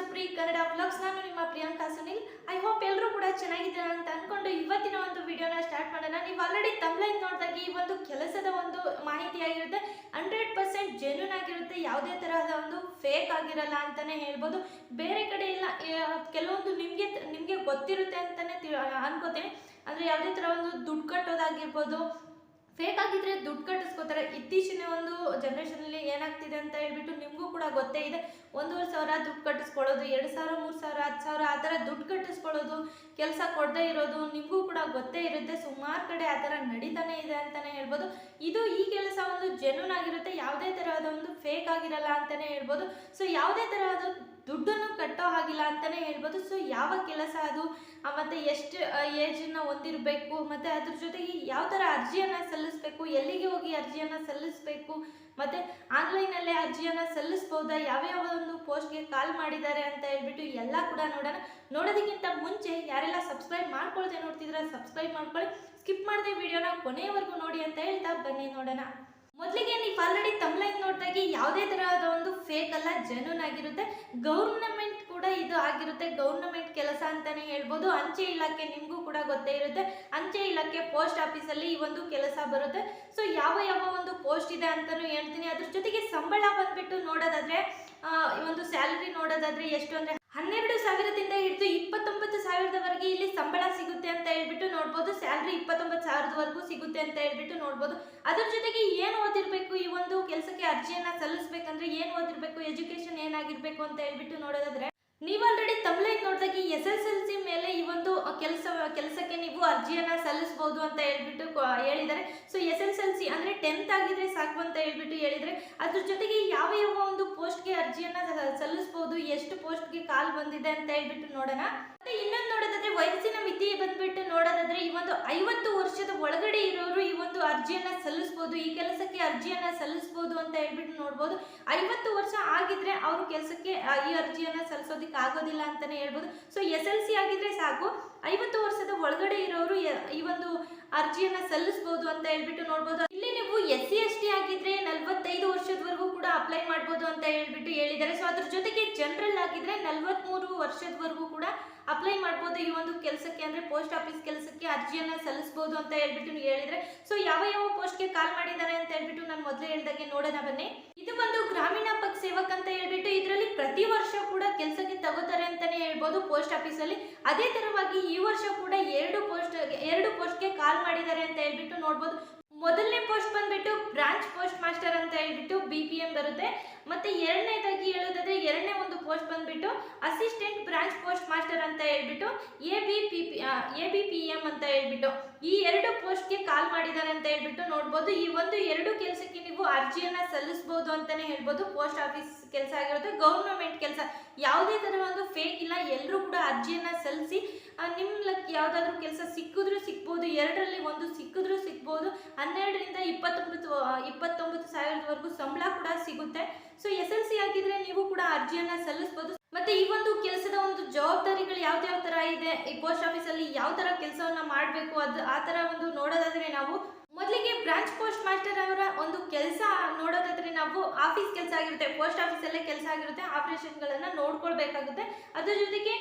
Supri, Kannada blogs ನಾನು ನಿಮ್ಮ Priyanka Sunil. I hope ಎಲ್ಲರೂ ಕೂಡ ಚೆನ್ನಾಗಿದ್ದೀರಾ ಅಂತ ಅನ್ಕೊಂಡು ಇವತ್ತಿನ ಒಂದು ವಿಡಿಯೋನ ಸ್ಟಾರ್ಟ್ ಮಾಡೋಣ. ನೀವು ಆಲ್ರೆಡಿ ತಮ್ಲೈನ್ ನೋಡಿದಾಗ ಈ ಒಂದು ಕೆಲಸದ ಒಂದು ಮಾಹಿತಿ ಆಗಿರುತ್ತೆ. ಹಂಡ್ರೆಡ್ ಪರ್ಸೆಂಟ್ ಜೆನ್ಯೂನ್ ಆಗಿರುತ್ತೆ. ಯಾವುದೇ ತರಹದ ಒಂದು ಫೇಕ್ ಆಗಿರಲ್ಲ ಅಂತಾನೆ ಹೇಳ್ಬೋದು. ಬೇರೆ ಕಡೆ ಎಲ್ಲ ಕೆಲವೊಂದು ನಿಮಗೆ ನಿಮಗೆ ಗೊತ್ತಿರುತ್ತೆ ಅಂತಾನೆ ತಿ- ಅನ್ಕೋತೀನಿ. ಅಂದರೆ ಯಾವುದೇ ಥರ ಒಂದು ದುಡ್ಡು ಕಟ್ಟೋದಾಗಿರ್ಬೋದು ಫೇಕ್ ಆಗಿದ್ರೆ ದುಡ್ಡು ಕಟ್ಟಿಸ್ಕೋತಾರೆ. ಇತ್ತೀಚಿನ ಒಂದು ಜನ್ರೇಷನಲ್ಲಿ ಏನಾಗ್ತಿದೆ ಅಂತ ಹೇಳ್ಬಿಟ್ಟು ನಿಮಗೂ ಕೂಡ ಗೊತ್ತೇ ಇದೆ. ಒಂದೂವರೆ ಸಾವಿರ ದುಡ್ಡು ಕಟ್ಟಿಸ್ಕೊಳ್ಳೋದು, ಎರಡು ಸಾವಿರ, ಮೂರು ಸಾವಿರ, ಹತ್ತು ಸಾವಿರ, ಆ ಥರ ದುಡ್ಡು ಕಟ್ಟಿಸ್ಕೊಳ್ಳೋದು, ಕೆಲಸ ಕೊಡದೇ ಇರೋದು ನಿಮಗೂ ಕೂಡ ಗೊತ್ತೇ ಇರುತ್ತೆ. ಸುಮಾರು ಕಡೆ ಆ ಥರ ನಡೀತಾನೆ ಇದೆ ಅಂತಲೇ ಹೇಳ್ಬೋದು. ಇದು ಈ ಕೆಲಸ ಒಂದು ಜೆನ್ಯೂನ್ ಆಗಿರುತ್ತೆ. ಯಾವುದೇ ತರಹದ ಒಂದು ಫೇಕ್ ಆಗಿರಲ್ಲ ಅಂತಲೇ ಹೇಳ್ಬೋದು. ಸೊ ಯಾವುದೇ ತರಹದ ದುಡ್ಡನ್ನು ಕಟ್ಟೋ ಹಾಗಿಲ್ಲ ಅಂತಲೇ ಹೇಳ್ಬೋದು. ಸೊ ಯಾವ ಕೆಲಸ ಅದು? ಮತ್ತೆ ಎಷ್ಟು ಏಜನ್ನು ಹೊಂದಿರಬೇಕು? ಮತ್ತು ಅದ್ರ ಜೊತೆಗೆ ಯಾವ ಥರ ಅರ್ಜಿಯನ್ನು ಸಲ್ಲಿಸಬೇಕು? ಎಲ್ಲಿಗೆ ಹೋಗಿ ಅರ್ಜಿಯನ್ನು ಸಲ್ಲಿಸಬೇಕು? ಮತ್ತು ಆನ್ಲೈನಲ್ಲೇ ಅರ್ಜಿಯನ್ನು ಸಲ್ಲಿಸ್ಬೋದಾ? ಯಾವ್ಯಾವ ಒಂದು ಪೋಸ್ಟ್ಗೆ ಕಾಲ್ ಮಾಡಿದ್ದಾರೆ ಅಂತ ಹೇಳ್ಬಿಟ್ಟು ಎಲ್ಲ ಕೂಡ ನೋಡೋಣ. ನೋಡೋದಕ್ಕಿಂತ ಮುಂಚೆ ಯಾರೆಲ್ಲ ಸಬ್ಸ್ಕ್ರೈಬ್ ಮಾಡ್ಕೊಳ್ದೆ ನೋಡ್ತಿದ್ರೆ ಸಬ್ಸ್ಕ್ರೈಬ್ ಮಾಡ್ಕೊಳ್ಳಿ. ಸ್ಕಿಪ್ ಮಾಡದೆ ವಿಡಿಯೋನ ಕೊನೆಯವರೆಗೂ ನೋಡಿ ಅಂತ ಹೇಳ್ತಾ ಬನ್ನಿ ನೋಡೋಣ. ಮೊದಲಿಗೆ ನೀವು ಆಲ್ರೆಡಿ ತಮ್ಲೈನ್ ನೋಡಿದಾಗಿ ಯಾವುದೇ ತರಹದ ಒಂದು ಫೇಕ್ ಅಲ್ಲ ಜೆನ್ಯೂನ್ ಆಗಿರುತ್ತೆ. ಗೌರ್ನಮೆಂಟ್ ಕೂಡ ಇದು ಆಗಿರುತ್ತೆ. ಗೌರ್ನಮೆಂಟ್ ಕೆಲಸ ಅಂತಾನೆ ಹೇಳ್ಬೋದು. ಅಂಚೆ ಇಲಾಖೆ ನಿಮಗೂ ಕೂಡ ಗೊತ್ತೇ ಇರುತ್ತೆ. ಅಂಚೆ ಇಲಾಖೆ ಪೋಸ್ಟ್ ಆಫೀಸಲ್ಲಿ ಈ ಒಂದು ಕೆಲಸ ಬರುತ್ತೆ. ಸೊ ಯಾವ ಯಾವ ಒಂದು ಪೋಸ್ಟ್ ಇದೆ ಅಂತಾನು ಹೇಳ್ತೀನಿ. ಅದ್ರ ಜೊತೆಗೆ ಸಂಬಳ ಬಂದ್ಬಿಟ್ಟು ನೋಡೋದಾದ್ರೆ ಒಂದು ಸ್ಯಾಲರಿ ನೋಡೋದಾದ್ರೆ ಎಷ್ಟು ಅಂದ್ರೆ ಹನ್ನೆರಡು ಸಾವಿರದಿಂದ ಹಿಡಿದು ಇಪ್ಪತ್ತೊಂಬತ್ತು ಸಾವಿರದವರೆಗೆ ಇಲ್ಲಿ ಸಂಬಳ ಸಿಗುತ್ತೆ ಅಂತ ಹೇಳ್ಬಿಟ್ಟು ನೋಡ್ಬೋದು. ಸ್ಯಾಲ್ರಿ ಇಪ್ಪತ್ತೊಂಬತ್ತು ಸಾವಿರದವರೆಗೂ ಸಿಗುತ್ತೆ ಅಂತ ಹೇಳ್ಬಿಟ್ಟು ನೋಡ್ಬೋದು. ಅದ್ರ ಜೊತೆಗೆ ಏನು ಓದಿರಬೇಕು? ಈ ಒಂದು ಕೆಲಸಕ್ಕೆ ಅರ್ಜಿಯನ್ನ ಸಲ್ಲಿಸಬೇಕಂದ್ರೆ ಏನು ಓದಿರಬೇಕು? ಎಜುಕೇಶನ್ ಏನಾಗಿರ್ಬೇಕು ಅಂತ ಹೇಳ್ಬಿಟ್ಟು ನೋಡೋದಾದ್ರೆ, ನೀವು ಆಲ್ರೆಡಿ ತಮ್ಲೈನ್ ನೋಡಿದಾಗ ಎಸ್ ಎಲ್ ಸಿ ಮೇಲೆ ಈ ಒಂದು ಕೆಲಸ ಕೆಲಸಕ್ಕೆ ನೀವು ಅರ್ಜಿಯನ್ನ ಸಲ್ಲಿಸಬಹುದು ಅಂತ ಹೇಳ್ಬಿಟ್ಟು ಹೇಳಿದ್ದಾರೆ. So S S L C ಅಂದ್ರೆ ಟೆಂತ್ ಆಗಿದ್ರೆ ಸಾಕು ಅಂತ ಹೇಳ್ಬಿಟ್ಟು ಹೇಳಿದರೆ ಅದ್ರ ಜೊತೆಗೆ ಯಾವ ಯಾವ ಒಂದು ಪೋಸ್ಟ್ಗೆ ಅರ್ಜಿಯನ್ನ ಸಲ್ಲಿಸ್ಬೋದು, ಎಷ್ಟು ಪೋಸ್ಟ್ಗೆ ಕಾಲ್ ಬಂದಿದೆ ಅಂತ ಹೇಳ್ಬಿಟ್ಟು ನೋಡೋಣ. ಇನ್ನೊಂದು ನೋಡೋದಾದ್ರೆ ವಯಸ್ಸಿನ ಮಿತಿ ಬಂದ್ಬಿಟ್ಟು ನೋಡೋದಾದ್ರೆ ಈ ಒಂದು ಐವತ್ತು ವರ್ಷದ ಒಳಗಡೆ ಇರೋರು ಈ ಒಂದು ಅರ್ಜಿಯನ್ನ ಸಲ್ಲಿಸಬಹುದು ಈ ಕೆಲಸಕ್ಕೆ ಅರ್ಜಿಯನ್ನ ಸಲ್ಲಿಸಬಹುದು ಅಂತ ಹೇಳ್ಬಿಟ್ಟು ನೋಡ್ಬೋದು. ಐವತ್ತು ವರ್ಷ ಆಗಿದ್ರೆ ಅವ್ರ ಕೆಲಸಕ್ಕೆ ಈ ಅರ್ಜಿಯನ್ನ ಸಲ್ಲಿಸೋದಕ್ಕೆ ಆಗೋದಿಲ್ಲ ಅಂತಾನೆ ಹೇಳ್ಬೋದು. ಸೊ ಎಸ್ ಎಲ್ ಸಿ ಆಗಿದ್ರೆ ಸಾಕು. ಐವತ್ತು ವರ್ಷದ ಒಳಗಡೆ ಇರೋರು ಈ ಒಂದು ಅರ್ಜಿಯನ್ನ ಸಲ್ಲಿಸಬಹುದು ಅಂತ ಹೇಳ್ಬಿಟ್ಟು ನೋಡ್ಬೋದು. ಇಲ್ಲಿ ನೀವು ಎಸ್ ಸಿ ಎಸ್ ಟಿ ಆಗಿದ್ರೆ ನಲ್ವತ್ತೈದು ವರ್ಷದವರೆಗೂ ಕೂಡ ಅಪ್ಲೈ ಮಾಡ್ಬೋದು ಅಂತ ಹೇಳ್ಬಿಟ್ಟು ಹೇಳಿದ್ದಾರೆ. ಸೊ ಅದ್ರ ಜೊತೆಗೆ ಜನರಲ್ ಆಗಿದ್ರೆ ನಲ್ವತ್ಮೂರು ವರ್ಷದವರೆಗೂ ಕೂಡ ಅಪ್ಲೈ ಮಾಡ್ಬೋದು ಈ ಒಂದು ಕೆಲಸಕ್ಕೆ ಅಂದ್ರೆ ಪೋಸ್ಟ್ ಆಫೀಸ್ ಕೆಲಸಕ್ಕೆ ಅರ್ಜಿಯನ್ನ ಸಲ್ಲಿಸಬಹುದು ಅಂತ ಹೇಳ್ಬಿಟ್ಟು ಹೇಳಿದ್ರೆ. ಸೊ ಯಾವ ಯಾವ ಪೋಸ್ಟ್ಗೆ ಕಾಲ್ ಮಾಡಿದ್ದಾರೆ ಅಂತ ಹೇಳ್ಬಿಟ್ಟು ನಾನು ಮೊದಲೇ ಹೇಳಿದಾಗೆ ನೋಡೋಣ ಬನ್ನಿ. ಇದು ಒಂದು ಗ್ರಾಮೀಣ ಪಕ್ ಸೇವಕ್ ಅಂತ ಹೇಳ್ಬಿಟ್ಟು ಇದರಲ್ಲಿ ಪ್ರತಿ ವರ್ಷ ಕೂಡ ಕೆಲಸಕ್ಕೆ ತಗೋತಾರೆ ಅಂತಾನೆ ಹೇಳ್ಬೋದು ಪೋಸ್ಟ್ ಆಫೀಸಲ್ಲಿ ಅದೇ ತರವಾಗಿ ಈ ವರ್ಷ ಕೂಡ ಎರಡು ಪೋಸ್ಟ್ ಎರಡು ಪೋಸ್ಟ್ಗೆ ಕಾಲ್ ಮಾಡಿದ್ದಾರೆ ಅಂತ ಹೇಳ್ಬಿಟ್ಟು ನೋಡ್ಬೋದು ಮೊದಲನೇ ಪೋಸ್ಟ್ ಬಂದ್ಬಿಟ್ಟು ಬ್ರಾಂಚ್ ಪೋಸ್ಟ್ ಮಾಸ್ಟರ್ ಅಂತ ಹೇಳ್ಬಿಟ್ಟು ಬಿ ಪಿ ಎಂ ಬರುತ್ತೆ. ಮತ್ತೆ ಎರಡನೇದಾಗಿ ಹೇಳೋದಾದ್ರೆ ಎರಡನೇ ಒಂದು ಪೋಸ್ಟ್ ಬಂದ್ಬಿಟ್ಟು ಅಸಿಸ್ಟೆಂಟ್ ಬ್ರಾಂಚ್ ಪೋಸ್ಟ್ ಮಾಸ್ಟರ್ ಅಂತ ಹೇಳ್ಬಿಟ್ಟು A B P A B P M ಅಂತ ಹೇಳ್ಬಿಟ್ಟು ಈ ಎರಡು ಪೋಸ್ಟ್ಗೆ ಕಾಲ್ ಮಾಡಿದ್ದಾರೆ ಅಂತ ಹೇಳ್ಬಿಟ್ಟು ನೋಡ್ಬೋದು. ಈ ಒಂದು ಎರಡು ಕೆಲಸಕ್ಕೆ ನೀವು ಅರ್ಜಿಯನ್ನ ಸಲ್ಲಿಸಬಹುದು ಅಂತಾನೆ ಹೇಳ್ಬೋದು. ಪೋಸ್ಟ್ ಆಫೀಸ್ ಕೆಲಸ ಆಗಿರುತ್ತೆ ಗೌರ್ನಮೆಂಟ್ ಕೆಲಸ. ಯಾವುದೇ ತರ ಒಂದು ಫೇಕ್ ಇಲ್ಲ. ಎಲ್ಲರೂ ಕೂಡ ಅರ್ಜಿಯನ್ನ ಸಲ್ಲಿಸಿ ನಿಮ್ಮ ಲಕ್ ಯಾವುದಾದ್ರೂ ಕೆಲಸ ಸಿಕ್ಕಿದ್ರೂ ಸಿಕ್ಬೋದು. ಎರಡರಲ್ಲಿ ಒಂದು ಸಿಕ್ಕಿದ್ರೂ ಸಿಗ್ಬೋದು ಹನ್ನೆರಡರಿಂದ ಇಪ್ಪತ್ತೊಂಬತ್ತು ಇಪ್ಪತ್ತೊಂಬತ್ತು ಸಾವಿರದವರೆಗೂ ಸಂಬಳ ಕೂಡ ಸಿಗುತ್ತೆ. ಸೊ ಎಸ್ ಎಲ್ ಸಿ ಆಗಿದ್ರೆ ನೀವು ಕೂಡ ಅರ್ಜಿಯನ್ನ ಸಲ್ಲಿಸಬಹುದು ಮತ್ತೆ ಈ ಒಂದು ಕೆಲಸದ ಒಂದು ಜವಾಬ್ದಾರಿಗಳು ಯಾವ್ದಾವ ತರ ಇದೆ? ಈ ಪೋಸ್ಟ್ ಆಫೀಸಲ್ಲಿ ಯಾವ ತರ ಕೆಲಸವನ್ನ ಮಾಡಬೇಕು? ಅದು ಆ ತರ ಒಂದು ನೋಡೋದಾದ್ರೆ ನಾವು ಮೊದಲಿಗೆ ಬ್ರಾಂಚ್ ಪೋಸ್ಟ್ ಮಾಸ್ಟರ್ ಅವರ ಒಂದು ಕೆಲಸ ನೋಡೋದಾದ್ರೆ ನಾವು ಆಫೀಸ್ ಕೆಲಸ ಆಗಿರುತ್ತೆ. ಪೋಸ್ಟ್ ಆಫೀಸಲ್ಲೇ ಕೆಲಸ ಆಗಿರುತ್ತೆ. ಆಪರೇಷನ್ಗಳನ್ನ ನೋಡ್ಕೊಳ್ಬೇಕಾಗುತ್ತೆ. ಅದ್ರ ಜೊತೆಗೆ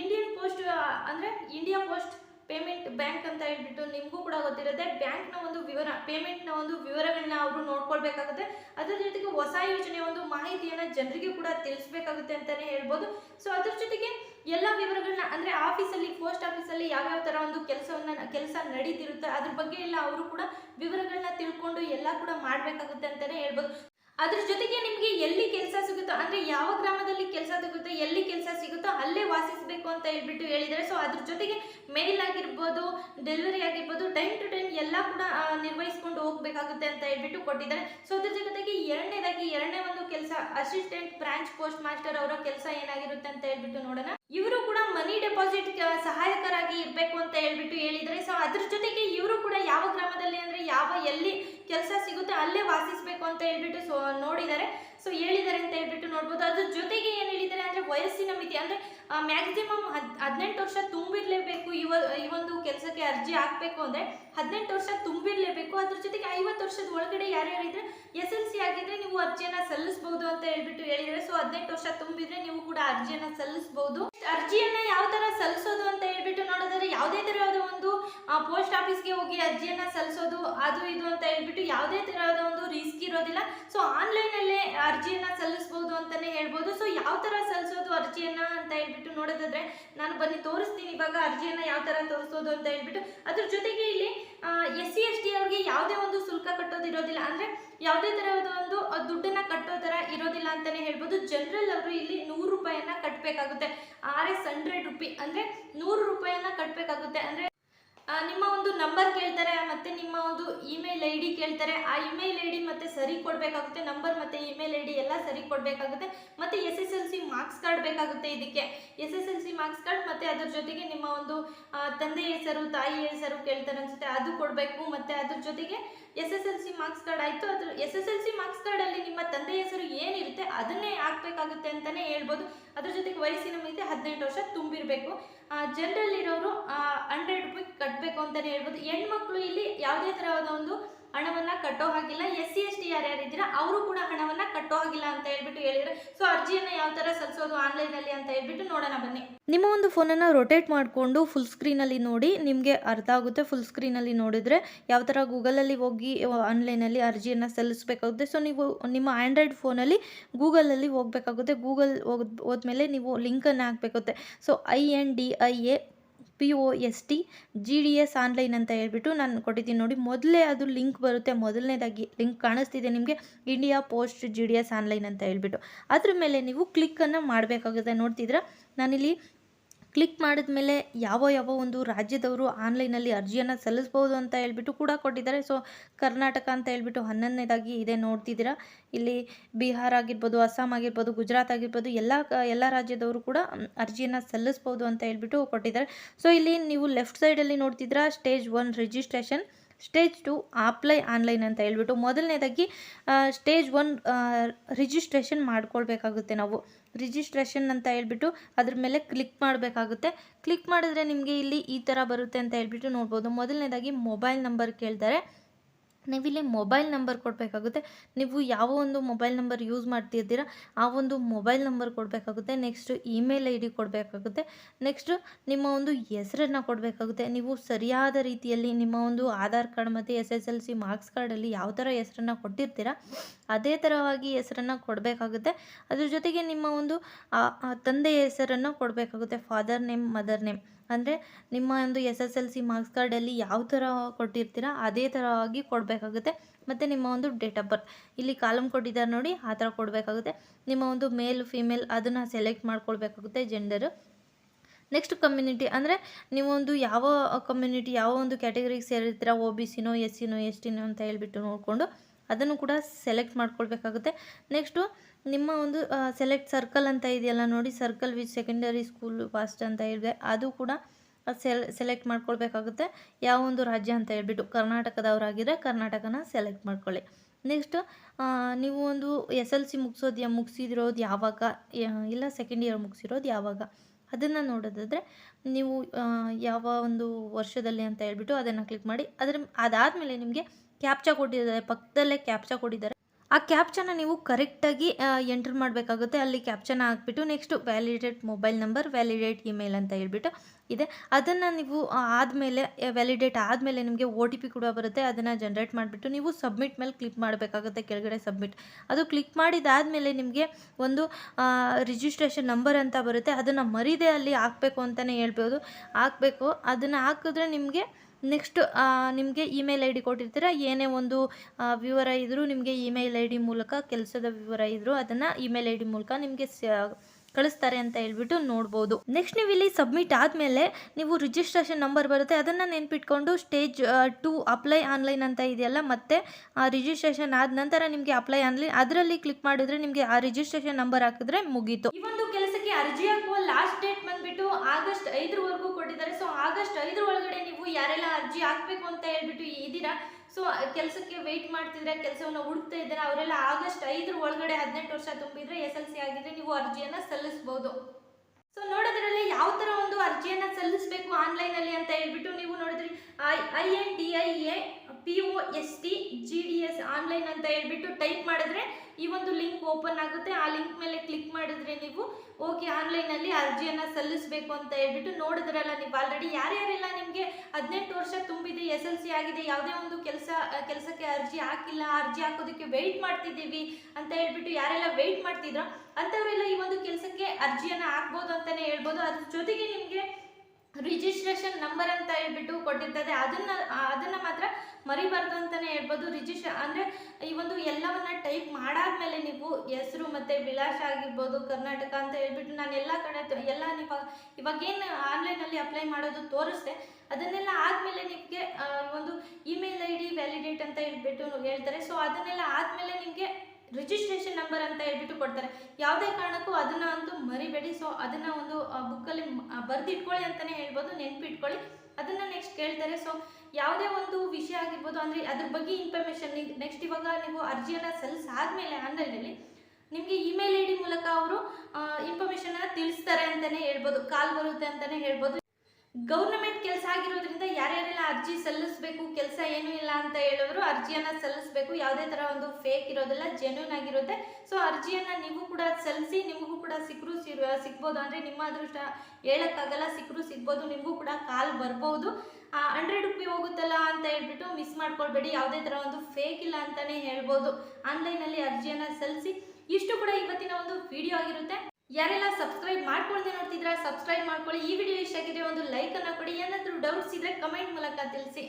ಇಂಡಿಯನ್ ಪೋಸ್ಟ್ ಅಂದ್ರೆ ಇಂಡಿಯಾ ಪೋಸ್ಟ್ ಪೇಮೆಂಟ್ ಬ್ಯಾಂಕ್ ಅಂತ ಹೇಳ್ಬಿಟ್ಟು ನಿಮಗೂ ಕೂಡ ಗೊತ್ತಿರುತ್ತೆ. ಬ್ಯಾಂಕ್ನ ಒಂದು ವಿವರ ಪೇಮೆಂಟ್ನ ಒಂದು ವಿವರಗಳನ್ನ ಅವರು ನೋಡ್ಕೊಳ್ಬೇಕಾಗುತ್ತೆ. ಅದರ ಜೊತೆಗೆ ಹೊಸ ಯೋಜನೆ ಒಂದು ಮಾಹಿತಿಯನ್ನು ಜನರಿಗೆ ಕೂಡ ತಿಳಿಸ್ಬೇಕಾಗುತ್ತೆ ಅಂತಾನೆ ಹೇಳ್ಬೋದು. ಸೊ ಅದ್ರ ಜೊತೆಗೆ ಎಲ್ಲ ವಿವರಗಳನ್ನ ಅಂದ್ರೆ ಆಫೀಸಲ್ಲಿ, ಪೋಸ್ಟ್ ಆಫೀಸಲ್ಲಿ ಯಾವ್ಯಾವ ತರ ಒಂದು ಕೆಲಸವನ್ನ, ಕೆಲಸ ನಡೀತಿರುತ್ತೆ, ಅದ್ರ ಬಗ್ಗೆ ಎಲ್ಲ ಅವರು ಕೂಡ ವಿವರಗಳನ್ನ ತಿಳ್ಕೊಂಡು ಎಲ್ಲ ಕೂಡ ಮಾಡಬೇಕಾಗುತ್ತೆ ಅಂತಾನೆ ಹೇಳ್ಬೋದು. ಅದ್ರ ಜೊತೆಗೆ ನಿಮಗೆ ಎಲ್ಲಿ ಕೆಲಸ ಸಿಗುತ್ತೋ, ಅಂದ್ರೆ ಯಾವ ಗ್ರಾಮದಲ್ಲಿ ಕೆಲಸ ಸಿಗುತ್ತೋ, ಎಲ್ಲಿ ಕೆಲಸ ಸಿಗುತ್ತೋ ಅಲ್ಲೇ ವಾಸಿಸಬೇಕು ಅಂತ ಹೇಳ್ಬಿಟ್ಟು ಹೇಳಿದ್ದಾರೆ. ಸೊ ಅದ್ರ ಜೊತೆಗೆ ಮೇಲ್ ಆಗಿರ್ಬೋದು ಡೆಲಿವರಿ ಆಗಿರ್ಬೋದು ಟೈಮ್ ಟು ಟೈಮ್ ಎಲ್ಲ ಕೂಡ ನಿರ್ವಹಿಸ್ಕೊಂಡು ಹೋಗ್ಬೇಕಾಗುತ್ತೆ ಅಂತ ಹೇಳ್ಬಿಟ್ಟು ಕೊಟ್ಟಿದ್ದಾರೆ. ಸೊ ಅದ್ರ ಜೊತೆಗೆ ಎರಡನೇದಾಗಿ, ಎರಡನೇ ಒಂದು ಕೆಲಸ ಅಸಿಸ್ಟೆಂಟ್ ಬ್ರಾಂಚ್ ಪೋಸ್ಟ್ ಮಾಸ್ಟರ್ ಅವರ ಕೆಲಸ ಏನಾಗಿರುತ್ತೆ ಅಂತ ಹೇಳ್ಬಿಟ್ಟು ನೋಡೋಣ. ಇವರು ಕೂಡ ಮನಿ ಡೆಪಾಸಿಟ್ ಸಹಾಯಕರಾಗಿ ಇರಬೇಕು ಅಂತ ಹೇಳ್ಬಿಟ್ಟು ಹೇಳಿದರೆ ಸೊ ಅದ್ರ ಜೊತೆಗೆ ಇವರು ಕೂಡ ಯಾವ ಗ್ರಾಮದಲ್ಲಿ ಅಂದರೆ ಯಾವ ಎಲ್ಲಿ ಕೆಲಸ ಸಿಗುತ್ತೆ ಅಲ್ಲೇ ವಾಸಿಸಬೇಕು ಅಂತ ಹೇಳ್ಬಿಟ್ಟು ಸೊ ನೋಡಿದ್ದಾರೆ ಸೊ ಹೇಳಿದ್ದಾರೆ ಅಂತ ಹೇಳ್ಬಿಟ್ಟು ನೋಡ್ಬೋದು ಅದ್ರ ಜೊತೆಗೆ ಏನು ಹೇಳಿದ್ದಾರೆ ಅಂದ್ರೆ ವಯಸ್ಸಿನ ಮಿತಿ, ಅಂದ್ರೆ ಮ್ಯಾಕ್ಸಿಮಮ್ ಹದ್, ಹದಿನೆಂಟು ವರ್ಷ ತುಂಬಿರ್ಲೇಬೇಕು ಇವ ಈ ಒಂದು ಕೆಲಸಕ್ಕೆ ಅರ್ಜಿ ಹಾಕಬೇಕು ಅಂದ್ರೆ ಹದಿನೆಂಟು ವರ್ಷ ತುಂಬಿರ್ಲೇಬೇಕು. ಅದ್ರ ಜೊತೆಗೆ ಐವತ್ತು ವರ್ಷದ ಒಳಗಡೆ ಯಾರ್ಯಾರು ಇದ್ರೆ ಎಸ್ ಎಲ್ ಸಿ ಆಗಿದ್ರೆ ನೀವು ಅರ್ಜಿಯನ್ನ ಸಲ್ಲಿಸಬಹುದು ಅಂತ ಹೇಳ್ಬಿಟ್ಟು ಹೇಳಿದ್ರೆ ಸೊ ಹದಿನೆಂಟು ವರ್ಷ ತುಂಬಿದ್ರೆ ನೀವು ಕೂಡ ಅರ್ಜಿಯನ್ನ ಸಲ್ಲಿಸಬಹುದು ಅರ್ಜಿಯನ್ನ ಯಾವ ತರ ಸಲ್ಲಿಸೋದು ಅಂತ ಹೇಳ್ಬಿಟ್ಟು ನೋಡಿದ್ರೆ ಯಾವುದೇ ತರಹದ ಒಂದು ಪೋಸ್ಟ್ ಆಫೀಸ್ಗೆ ಹೋಗಿ ಅರ್ಜಿಯನ್ನ ಸಲ್ಲಿಸೋದು ಅದು ಇದು ಅಂತ ಹೇಳ್ಬಿಟ್ಟು ಯಾವುದೇ ತರಹದ ಒಂದು ರಿಸ್ಕ್ ಇರೋದಿಲ್ಲ. ಸೊ ಆನ್ಲೈನಲ್ಲೇ ಅರ್ಜಿಯನ್ನ ಸಲ್ಲಿಸಬಹುದು ಅಂತಾನೆ ಹೇಳ್ಬೋದು. ಸೊ ಯಾವ ತರ ಸಲ್ಲಿಸೋದು ಅರ್ಜಿಯನ್ನ ಅಂತ ಹೇಳ್ಬಿಟ್ಟು ನೋಡೋದಾದ್ರೆ ನಾನು ಬನ್ನಿ ತೋರಿಸ್ತೀನಿ ಇವಾಗ ಅರ್ಜಿಯನ್ನ ಯಾವ ತರ ತೋರಿಸೋದು ಅಂತ ಹೇಳ್ಬಿಟ್ಟು. ಅದ್ರ ಜೊತೆಗೆ ಇಲ್ಲಿ ಎಸ್ ಸಿ ಎಸ್ ಟಿ ಅವ್ರಿಗೆ ಯಾವುದೇ ಒಂದು ಶುಲ್ಕ ಕಟ್ಟೋದಿರೋದಿಲ್ಲ ಅಂದ್ರೆ ಯಾವುದೇ ತರಹದ ಒಂದು ಆ, ದುಡ್ಡನ್ನ ಕಟ್ಟೋ ತರ ಇರೋದಿಲ್ಲ ಅಂತಾನೆ ಹೇಳ್ಬೋದು. ಜನರಲ್ ಅವರು ಇಲ್ಲಿ ನೂರು ರೂಪಾಯಿಯನ್ನ ಕಟ್ಟಬೇಕಾಗುತ್ತೆ ಆರ್ ಎಸ್ ಹಂಡ್ರೆಡ್ ರುಪಿ ಅಂದ್ರೆ ನೂರು ರೂಪಾಯಿಯನ್ನ ಕಟ್ಟಬೇಕಾಗುತ್ತೆ ಅಂದ್ರೆ ಆ, ನಿಮ್ಮ ಒಂದು ನಂಬರ್ ಕೇಳ್ತಾರೆ, ಮತ್ತೆ ನಿಮ್ಮ ಒಂದು ಇಮೇಲ್ ಐ ಡಿ ಕೇಳ್ತಾರೆ. ಆ ಇಮೇಲ್ ಐ ಡಿ ಮತ್ತೆ ಸರಿ ಕೊಡಬೇಕಾಗುತ್ತೆ, ನಂಬರ್ ಮತ್ತೆ ಇಮೇಲ್ ಐ ಡಿ ಎಲ್ಲ ಸರಿ ಕೊಡಬೇಕಾಗುತ್ತೆ, ಮತ್ತೆ S S L C marks card ಬೇಕಾಗುತ್ತೆ ಇದಕ್ಕೆ. S S L C marks card ಮತ್ತೆ ಅದ್ರ ಜೊತೆಗೆ ನಿಮ್ಮ ಒಂದು ತಂದೆ ಹೆಸರು, ತಾಯಿ ಹೆಸರು ಕೇಳ್ತಾರೆ ಅನ್ಸುತ್ತೆ, ಅದು ಕೊಡಬೇಕು, ಮತ್ತೆ ಅದ್ರ ಜೊತೆಗೆ S S L C marks card ಆಯಿತು, ಅದ್ರ S S L C marks ಕಾರ್ಡಲ್ಲಿ ನಿಮ್ಮ ತಂದೆ ಹೆಸರು ಏನಿರುತ್ತೆ ಅದನ್ನೇ ಹಾಕ್ಬೇಕಾಗುತ್ತೆ ಅಂತಲೇ ಹೇಳ್ಬೋದು. ಅದ್ರ ಜೊತೆಗೆ ವಯಸ್ಸಿನ ಮಿತಿ ಹದಿನೆಂಟು ವರ್ಷ ತುಂಬಿರಬೇಕು. ಜನರಲ್ ಇರೋರು ಹಂಡ್ರೆಡ್ ರೂಪಾಯಿ ಕಟ್ಟಬೇಕು ಅಂತಲೇ ಹೇಳ್ಬೋದು. ಹೆಣ್ಮಕ್ಳು ಇಲ್ಲಿ ಯಾವುದೇ ತರಹದ ಒಂದು ಹಣವನ್ನ ಕಟ್ಟೋ ಹಾಗಿಲ್ಲ. ಎಸ್ ಸಿ ಎಸ್ ಟಿ ಯಾರ್ಯಾರು ಇದ್ದೀರಾ ಅವರು ಕೂಡ ಹಣವನ್ನ ಕಟ್ಟೋ ಹಾಗಿಲ್ಲ ಅಂತ ಹೇಳ್ಬಿಟ್ಟು ಹೇಳಿದ್ರೆ, ಸೊ ಅರ್ಜಿಯನ್ನ ಯಾವ ತರ ಸಲ್ಲಿಸೋದು ಆನ್ಲೈನಲ್ಲಿ ಅಂತ ಹೇಳ್ಬಿಟ್ಟು ನೋಡೋಣ ಬನ್ನಿ. ನಿಮ್ಮ ಒಂದು ಫೋನನ್ನು ರೊಟೇಟ್ ಮಾಡಿಕೊಂಡು ಫುಲ್ ಸ್ಕ್ರೀನಲ್ಲಿ ನೋಡಿ, ನಿಮಗೆ ಅರ್ಥ ಆಗುತ್ತೆ ಫುಲ್ ಸ್ಕ್ರೀನಲ್ಲಿ ನೋಡಿದರೆ ಯಾವ ಥರ ಗೂಗಲಲ್ಲಿ ಹೋಗಿ ಆನ್ಲೈನಲ್ಲಿ ಅರ್ಜಿಯನ್ನು ಸಲ್ಲಿಸಬೇಕಾಗುತ್ತೆ. ಸೊ ನೀವು ನಿಮ್ಮ ಆ್ಯಂಡ್ರಾಯ್ಡ್ ಫೋನಲ್ಲಿ ಗೂಗಲಲ್ಲಿ ಹೋಗಬೇಕಾಗುತ್ತೆ. ಗೂಗಲ್ ಹೋದ್ ಹೋದ್ಮೇಲೆ ನೀವು ಲಿಂಕನ್ನು ಹಾಕಬೇಕಾಗುತ್ತೆ. So I N D I A P O S T, G D S online ಅಂತ ಹೇಳ್ಬಿಟ್ಟು ನಾನು ಕೊಟ್ಟಿದ್ದೀನಿ ನೋಡಿ. ಮೊದಲೇ ಅದು ಲಿಂಕ್ ಬರುತ್ತೆ. ಮೊದಲನೇದಾಗಿ ಲಿಂಕ್ ಕಾಣಿಸ್ತಿದೆ ನಿಮಗೆ. India post G D S online ಅಂತ ಹೇಳ್ಬಿಟ್ಟು. ಅದ್ರ ಮೇಲೆ ನೀವು ಕ್ಲಿಕ್ಕನ್ನು ಮಾಡಬೇಕಾಗುತ್ತೆ. ನೋಡ್ತಿದ್ರೆ ನಾನಿಲ್ಲಿ ಕ್ಲಿಕ್ ಮಾಡಿದ್ಮೇಲೆ ಯಾವ ಯಾವ ಒಂದು ರಾಜ್ಯದವರು ಆನ್ಲೈನಲ್ಲಿ ಅರ್ಜಿಯನ್ನು ಸಲ್ಲಿಸ್ಬೋದು ಅಂತ ಹೇಳ್ಬಿಟ್ಟು ಕೂಡ ಕೊಟ್ಟಿದ್ದಾರೆ. ಸೊ, ಕರ್ನಾಟಕ ಅಂತ ಹೇಳ್ಬಿಟ್ಟು ಹನ್ನೊಂದನೇದಾಗಿ ಇದೆ ನೋಡ್ತಿದ್ದೀರಾ. ಇಲ್ಲಿ ಬಿಹಾರ್ ಆಗಿರ್ಬೋದು, ಅಸ್ಸಾಂ ಆಗಿರ್ಬೋದು, ಗುಜರಾತ್ ಆಗಿರ್ಬೋದು, ಎಲ್ಲ ಎಲ್ಲ ರಾಜ್ಯದವರು ಕೂಡ ಅರ್ಜಿಯನ್ನು ಸಲ್ಲಿಸ್ಬೋದು ಅಂತ ಹೇಳ್ಬಿಟ್ಟು ಕೊಟ್ಟಿದ್ದಾರೆ. ಸೊ, ಇಲ್ಲಿ ನೀವು ಲೆಫ್ಟ್ ಸೈಡಲ್ಲಿ ನೋಡ್ತಿದ್ದೀರಾ, stage one registration. Stage two apply online ಅಂತ ಹೇಳ್ಬಿಟ್ಟು ಮೊದಲನೇದಾಗಿ ಸ್ಟೇಜ್ ಒನ್ ರಿಜಿಸ್ಟ್ರೇಷನ್ ಮಾಡ್ಕೊಳ್ಬೇಕಾಗುತ್ತೆ ನಾವು. ರಿಜಿಸ್ಟ್ರೇಷನ್ ಅಂತ ಹೇಳ್ಬಿಟ್ಟು ಅದ್ರ ಮೇಲೆ ಕ್ಲಿಕ್ ಮಾಡಬೇಕಾಗುತ್ತೆ. ಕ್ಲಿಕ್ ಮಾಡಿದ್ರೆ ನಿಮಗೆ ಇಲ್ಲಿ ಈ ಥರ ಬರುತ್ತೆ ಅಂತ ಹೇಳ್ಬಿಟ್ಟು ನೋಡ್ಬೋದು. ಮೊದಲನೇದಾಗಿ ಮೊಬೈಲ್ ನಂಬರ್ ಕೇಳ್ತಾರೆ. ನೀವಿಲ್ಲಿ ಮೊಬೈಲ್ ನಂಬರ್ ಕೊಡಬೇಕಾಗುತ್ತೆ. ನೀವು ಯಾವ ಒಂದು ಮೊಬೈಲ್ ನಂಬರ್ ಯೂಸ್ ಮಾಡ್ತಿದ್ದೀರಾ, ಆ ಒಂದು ಮೊಬೈಲ್ ನಂಬರ್ ಕೊಡಬೇಕಾಗುತ್ತೆ. ನೆಕ್ಸ್ಟು ಇಮೇಲ್ ಐ ಡಿ ಕೊಡಬೇಕಾಗುತ್ತೆ. ನೆಕ್ಸ್ಟು ನಿಮ್ಮ ಒಂದು ಹೆಸರನ್ನು ಕೊಡಬೇಕಾಗುತ್ತೆ. ನೀವು ಸರಿಯಾದ ರೀತಿಯಲ್ಲಿ ನಿಮ್ಮ ಒಂದು ಆಧಾರ್ ಕಾರ್ಡ್ ಮತ್ತು S S L C marks ಕಾರ್ಡಲ್ಲಿ ಯಾವ ಥರ ಹೆಸರನ್ನು ಕೊಟ್ಟಿರ್ತೀರ, ಅದೇ ಥರವಾಗಿ ಹೆಸರನ್ನು ಕೊಡಬೇಕಾಗುತ್ತೆ. ಅದ್ರ ಜೊತೆಗೆ ನಿಮ್ಮ ಒಂದು ತಂದೆಯ ಹೆಸರನ್ನು ಕೊಡಬೇಕಾಗುತ್ತೆ. ಫಾದರ್ ನೇಮ್ ಮದರ್ ನೇಮ್ ಅಂದರೆ ನಿಮ್ಮ ಒಂದು S S L C marks ಕಾರ್ಡಲ್ಲಿ ಯಾವ ಥರ ಕೊಟ್ಟಿರ್ತೀರಾ ಅದೇ ಥರವಾಗಿ ಕೊಡಬೇಕಾಗುತ್ತೆ. ಮತ್ತು ನಿಮ್ಮ ಒಂದು ಡೇಟ್ ಆಫ್ ಬರ್ತ್ ಇಲ್ಲಿ ಕಾಲಮ್ ಕೊಟ್ಟಿದ್ದಾರೆ ನೋಡಿ, ಆ ಥರ ಕೊಡಬೇಕಾಗುತ್ತೆ. ನಿಮ್ಮ ಒಂದು ಮೇಲ್ ಫಿಮೇಲ್ ಅದನ್ನು ಸೆಲೆಕ್ಟ್ ಮಾಡ್ಕೊಳ್ಬೇಕಾಗುತ್ತೆ ಜೆಂಡರು ನೆಕ್ಸ್ಟ್ ಕಮ್ಯುನಿಟಿ ಅಂದರೆ ನೀವೊಂದು ಯಾವ ಕಮ್ಯುನಿಟಿ ಯಾವ ಒಂದು ಕ್ಯಾಟಗರಿಗೆ ಸೇರಿರ್ತೀರ? ಒ ಬಿ ಸಿನೋ ಎಸ್ ಸಿನೋ ಎಸ್ ಟಿನೋ ಅಂತ ಹೇಳ್ಬಿಟ್ಟು ನೋಡಿಕೊಂಡು ಅದನ್ನು ಕೂಡ ಸೆಲೆಕ್ಟ್ ಮಾಡ್ಕೊಳ್ಬೇಕಾಗುತ್ತೆ. ನೆಕ್ಸ್ಟು ನಿಮ್ಮ ಒಂದು ಸೆಲೆಕ್ಟ್ ಸರ್ಕಲ್ ಅಂತ ಇದೆಯಲ್ಲ ನೋಡಿ circle with secondary school fast ಅಂತ ಹೇಳಿದೆ ಅದು ಕೂಡ ಸೆಲ್ ಸೆಲೆಕ್ಟ್ ಮಾಡ್ಕೊಳ್ಬೇಕಾಗುತ್ತೆ. ಯಾವ ಒಂದು ರಾಜ್ಯ ಅಂತ ಹೇಳ್ಬಿಟ್ಟು ಕರ್ನಾಟಕದವರಾಗಿದ್ದರೆ ಕರ್ನಾಟಕನ ಸೆಲೆಕ್ಟ್ ಮಾಡ್ಕೊಳ್ಳಿ. ನೆಕ್ಸ್ಟು ನೀವು ಒಂದು ಎಸ್ ಎಲ್ ಸಿ ಮುಗಿಸೋದು ಯಾ, ಮುಗಿಸಿರೋದು ಯಾವಾಗ? ಇಲ್ಲ ಸೆಕೆಂಡ್ ಇಯರ್ ಮುಗಿಸಿರೋದು ಯಾವಾಗ? ಅದನ್ನು ನೋಡೋದಾದರೆ ನೀವು ಯಾವ ಒಂದು ವರ್ಷದಲ್ಲಿ ಅಂತ ಹೇಳ್ಬಿಟ್ಟು ಅದನ್ನು ಕ್ಲಿಕ್ ಮಾಡಿ. ಅದರ, ಅದಾದಮೇಲೆ ನಿಮಗೆ ಕ್ಯಾಪ್ಚಾ ಕೊಟ್ಟಿದ್ದಾರೆ, ಪಕ್ಕದಲ್ಲೇ ಕ್ಯಾಪ್ಚಾ ಕೊಟ್ಟಿದ್ದಾರೆ. ಆ ಕ್ಯಾಪ್ಚನ ನೀವು ಕರೆಕ್ಟಾಗಿ ಎಂಟ್ರ್ ಮಾಡಬೇಕಾಗುತ್ತೆ. ಅಲ್ಲಿ ಕ್ಯಾಪ್ಚನ ಹಾಕ್ಬಿಟ್ಟು next validate mobile number validate email ಅಂತ ಹೇಳ್ಬಿಟ್ಟು ಇದೆ. ಅದನ್ನು ನೀವು ಆದಮೇಲೆ ವ್ಯಾಲಿಡೇಟ್ ಆದಮೇಲೆ ನಿಮಗೆ ಒ ಟಿ ಪಿ ಕೂಡ ಬರುತ್ತೆ. ಅದನ್ನು ಜನ್ರೇಟ್ ಮಾಡಿಬಿಟ್ಟು ನೀವು ಸಬ್ಮಿಟ್ ಮೇಲೆ ಕ್ಲಿಕ್ ಮಾಡಬೇಕಾಗುತ್ತೆ, ಕೆಳಗಡೆ ಸಬ್ಮಿಟ್ ಅದು ಕ್ಲಿಕ್ ಮಾಡಿದಾದಮೇಲೆ ನಿಮಗೆ ಒಂದು ರಿಜಿಸ್ಟ್ರೇಷನ್ ನಂಬರ್ ಅಂತ ಬರುತ್ತೆ. ಅದನ್ನು ಮರೀದೆ ಅಲ್ಲಿ ಹಾಕಬೇಕು ಅಂತಲೇ ಹೇಳ್ಬೋದು. ಹಾಕಬೇಕು. ಅದನ್ನು ಹಾಕಿದ್ರೆ ನಿಮಗೆ ನೆಕ್ಸ್ಟ್ ನಿಮಗೆ ಇಮೇಲ್ ಐ ಡಿ ಕೊಟ್ಟಿರ್ತೀರ. ಏನೇ ಒಂದು ವಿವರ ಇದ್ದರೂ ನಿಮಗೆ ಇಮೇಲ್ ಐ ಡಿ ಮೂಲಕ, ಕೆಲಸದ ವಿವರ ಇದ್ದರೂ ಅದನ್ನು ಇಮೇಲ್ ಐ ಡಿ ಮೂಲಕ ನಿಮಗೆ ಕಳಿಸ್ತಾರೆ ಅಂತ ಹೇಳ್ಬಿಟ್ಟು ನೋಡ್ಬೋದು. ನೆಕ್ಸ್ಟ್ ನೀವು ಇಲ್ಲಿ ಸಬ್ಮಿಟ್ ಆದಮೇಲೆ ನೀವು ರಿಜಿಸ್ಟ್ರೇಷನ್ ನಂಬರ್ ಬರುತ್ತೆ. ಅದನ್ನು ನೆನ್ಪಿಟ್ಕೊಂಡು ಸ್ಟೇಜ್ ಟು ಅಪ್ಲೈ ಆನ್ಲೈನ್ ಅಂತ ಇದೆಯಲ್ಲ, ಮತ್ತೆ, ಆ ರಿಜಿಸ್ಟ್ರೇಷನ್ ಆದ ನಂತರ ನಿಮಗೆ ಅಪ್ಲೈ ಆನ್ಲೈನ್ ಅದರಲ್ಲಿ ಕ್ಲಿಕ್ ಮಾಡಿದ್ರೆ ನಿಮಗೆ ಆ ರಿಜಿಸ್ಟ್ರೇಷನ್ ನಂಬರ್ ಹಾಕಿದ್ರೆ ಮುಗೀತು. ಈ ಒಂದು ಕೆಲಸಕ್ಕೆ ಅರ್ಜಿ ಹಾಕುವ ಲಾಸ್ಟ್ ಡೇಟ್ ಬಂದ್ಬಿಟ್ಟು ಆಗಸ್ಟ್ ಐದರವರೆಗೂ ಕೊಟ್ಟಿದ್ದಾರೆ. ಸೊ ಆಗಸ್ಟ್ ಐದರ ಒಳಗಡೆ ನೀವು ಯಾರೆಲ್ಲ ಅರ್ಜಿ ಹಾಕಬೇಕು ಅಂತ ಹೇಳ್ಬಿಟ್ಟು ಇದ್ದೀರಾ ಸೊ ಕೆಲಸಕ್ಕೆ ವೆಯ್ಟ್ ಮಾಡ್ತಿದ್ರೆ, ಕೆಲಸವನ್ನು ಹುಡುಕ್ತಾ ಇದ್ದಾರೆ ಅವರೆಲ್ಲ ಆಗಸ್ಟ್ ಐದರ ಒಳಗಡೆ ಹದಿನೆಂಟು ವರ್ಷ ತುಂಬಿದ್ರೆ ಎಸ್ ಎಲ್ ಸಿ ಆಗಿದ್ರೆ ನೀವು ಅರ್ಜಿಯನ್ನು ಸಲ್ಲಿಸ್ಬೋದು. ಸೊ ನೋಡೋದ್ರಲ್ಲಿ ಯಾವ ತರ ಒಂದು ಅರ್ಜಿಯನ್ನು ಸಲ್ಲಿಸಬೇಕು ಆನ್ಲೈನ್ ಅಲ್ಲಿ ಅಂತ ಹೇಳ್ಬಿಟ್ಟು ನೀವು ನೋಡಿದ್ರಿ I I N D I A P O S T G D S online ಅಂತ ಹೇಳ್ಬಿಟ್ಟು ಟೈಪ್ ಮಾಡಿದ್ರೆ ಈ ಒಂದು ಲಿಂಕ್ ಓಪನ್ ಆಗುತ್ತೆ. ಆ ಲಿಂಕ್ ಮೇಲೆ ಕ್ಲಿಕ್ ಕ್ಲಿಕ್ ಮಾಡಿದ್ರೆ ನೀವು ಓಕೆ ಆನ್ಲೈನಲ್ಲಿ ಅರ್ಜಿಯನ್ನು ಸಲ್ಲಿಸಬೇಕು ಅಂತ ಹೇಳ್ಬಿಟ್ಟು ನೋಡಿದ್ರಲ್ಲ ನೀವು ಆಲ್ರೆಡಿ ಯಾರ್ಯಾರೆಲ್ಲ ನಿಮಗೆ ಹದಿನೆಂಟು ವರ್ಷ ತುಂಬಿದೆ ಎಸ್ ಎಲ್ ಸಿ ಆಗಿದೆ, ಯಾವುದೇ ಒಂದು ಕೆಲಸ ಕೆಲಸಕ್ಕೆ ಅರ್ಜಿ ಹಾಕಿಲ್ಲ, ಅರ್ಜಿ ಹಾಕೋದಕ್ಕೆ ವೆಯ್ಟ್ ಮಾಡ್ತಿದ್ದೀವಿ ಅಂತ ಹೇಳ್ಬಿಟ್ಟು ಯಾರೆಲ್ಲ ವೆಯ್ಟ್ ಮಾಡ್ತಿದ್ರೋ, ಅಂಥವರೆಲ್ಲ ಈ ಒಂದು ಕೆಲಸಕ್ಕೆ ಅರ್ಜಿಯನ್ನು ಹಾಕ್ಬೋದು ಅಂತಲೇ ಹೇಳ್ಬೋದು. ಅದ್ರ ಜೊತೆಗೆ ನಿಮಗೆ ರಿಜಿಸ್ಟ್ರೇಷನ್ ನಂಬರ್ ಅಂತ ಹೇಳ್ಬಿಟ್ಟು ಕೊಟ್ಟಿರ್ತದೆ. ಅದನ್ನ ಅದನ್ನ ಮಾತ್ರ ಮರಿಬಾರ್ದು ಅಂತಾನೆ ಹೇಳ್ಬೋದು ರಿಜಿಸ್ಟ್ರ ಅಂದರೆ ಈ ಒಂದು ಎಲ್ಲವನ್ನ ಟೈಪ್ ಮಾಡಾದ್ಮೇಲೆ ನೀವು ಹೆಸರು ಮತ್ತು ವಿಳಾಸ ಆಗಿರ್ಬೋದು, ಕರ್ನಾಟಕ ಅಂತ ಹೇಳ್ಬಿಟ್ಟು ನಾನು ಎಲ್ಲ ಕಡೆ ಎಲ್ಲ ನೀವು ಇವಾಗೇನು ಆನ್ಲೈನಲ್ಲಿ ಅಪ್ಲೈ ಮಾಡೋದು ತೋರಿಸ್ದೆ, ಅದನ್ನೆಲ್ಲ ಆದಮೇಲೆ ನಿಮಗೆ ಒಂದು ಇಮೇಲ್ ಐ ಡಿ ವ್ಯಾಲಿಡೇಟ್ ಅಂತ ಹೇಳ್ಬಿಟ್ಟು ಹೇಳ್ತಾರೆ. ಸೊ ಅದನ್ನೆಲ್ಲ ಆದಮೇಲೆ ನಿಮಗೆ ರಿಜಿಸ್ಟ್ರೇಷನ್ ನಂಬರ್ ಅಂತ ಹೇಳ್ಬಿಟ್ಟು ಕೊಡ್ತಾರೆ. ಯಾವುದೇ ಕಾರಣಕ್ಕೂ ಅದನ್ನ ಅಂತೂ ಮರಿಬೇಡಿ. ಸೊ ಅದನ್ನ ಒಂದು ಬುಕ್ಕಲ್ಲಿ ಬರೆದಿಟ್ಕೊಳ್ಳಿ ಅಂತಲೇ ಹೇಳ್ಬೋದು, ನೆನ್ಪಿಟ್ಕೊಳ್ಳಿ. ಅದನ್ನ ನೆಕ್ಸ್ಟ್ ಕೇಳ್ತಾರೆ. ಸೊ ಯಾವುದೇ ಒಂದು ವಿಷಯ ಆಗಿರ್ಬೋದು, ಅಂದರೆ ಅದ್ರ ಬಗ್ಗೆ ಇನ್ಫಾರ್ಮೇಷನ್ ನೆಕ್ಸ್ಟ್ ಇವಾಗ ನೀವು ಅರ್ಜಿಯನ್ನು ಸಲ್ಲಿಸಾದ್ಮೇಲೆ ಆನ್ಲೈನಲ್ಲಿ ನಿಮಗೆ ಇಮೇಲ್ ಐ ಡಿ ಮೂಲಕ ಅವರು ಇನ್ಫಾರ್ಮೇಷನ್ನ ತಿಳಿಸ್ತಾರೆ ಅಂತಲೇ ಹೇಳ್ಬೋದು, ಕಾಲ್ ಬರುತ್ತೆ ಅಂತಲೇ ಹೇಳ್ಬೋದು. ಗೌರ್ನಮೆಂಟ್ ಕೆಲಸ ಆಗಿರೋದ್ರಿಂದ ಯಾರ್ಯಾರೆಲ್ಲ ಅರ್ಜಿ ಸಲ್ಲಿಸಬೇಕು, ಕೆಲಸ ಏನು ಇಲ್ಲ ಅಂತ ಹೇಳೋರು ಅರ್ಜಿಯನ್ನು ಸಲ್ಲಿಸಬೇಕು. ಯಾವುದೇ ಥರ ಒಂದು ಫೇಕ್ ಇರೋದಿಲ್ಲ ಜೆನ್ಯೂನ್ ಆಗಿರುತ್ತೆ. ಸೊ ಅರ್ಜಿಯನ್ನು ನೀವು ಕೂಡ ಸಲ್ಲಿಸಿ, ನಿಮಗೂ ಕೂಡ ಸಿಕ್ಕರು ಸಿಗ್ಬೋದು. ಅಂದರೆ ನಿಮ್ಮ ಅದೃಷ್ಟ ಹೇಳೋಕ್ಕಾಗಲ್ಲ ಸಿಕ್ಕರು ಸಿಗ್ಬೋದು, ನಿಮಗೂ ಕೂಡ ಕಾಲ್ ಬರ್ಬೋದು. ಹಂಡ್ರೆಡ್ ರುಪಿ ಹೋಗುತ್ತಲ್ಲ ಅಂತ ಹೇಳ್ಬಿಟ್ಟು ಮಿಸ್ ಮಾಡ್ಕೊಳ್ಬೇಡಿ. ಯಾವುದೇ ಥರ ಒಂದು ಫೇಕ್ ಇಲ್ಲ ಅಂತಲೇ ಹೇಳ್ಬೋದು. ಆನ್ಲೈನಲ್ಲಿ ಅರ್ಜಿಯನ್ನು ಸಲ್ಲಿಸಿ. ಇಷ್ಟು ಕೂಡ ಇವತ್ತಿನ ಒಂದು ವಿಡಿಯೋ ಆಗಿರುತ್ತೆ. ಯಾರೆಲ್ಲ ಸಬ್ಸ್ಕ್ರೈಬ್ ಮಾಡ್ಕೊಳ್ದೆ ನೋಡ್ತಿದ್ರ ಸಬ್ಸ್ಕ್ರೈಬ್ ಮಾಡ್ಕೊಳ್ಳಿ. ಈ ವಿಡಿಯೋ ಇಷ್ಟ ಆಗಿದ್ರೆ ಒಂದು ಲೈಕ್ ಅನ್ನ ಕೊಡಿ. ಏನಾದರೂ ಡೌಟ್ಸ್ ಇದ್ರೆ ಕಮೆಂಟ್ ಮೂಲಕ ತಿಳಿಸಿ.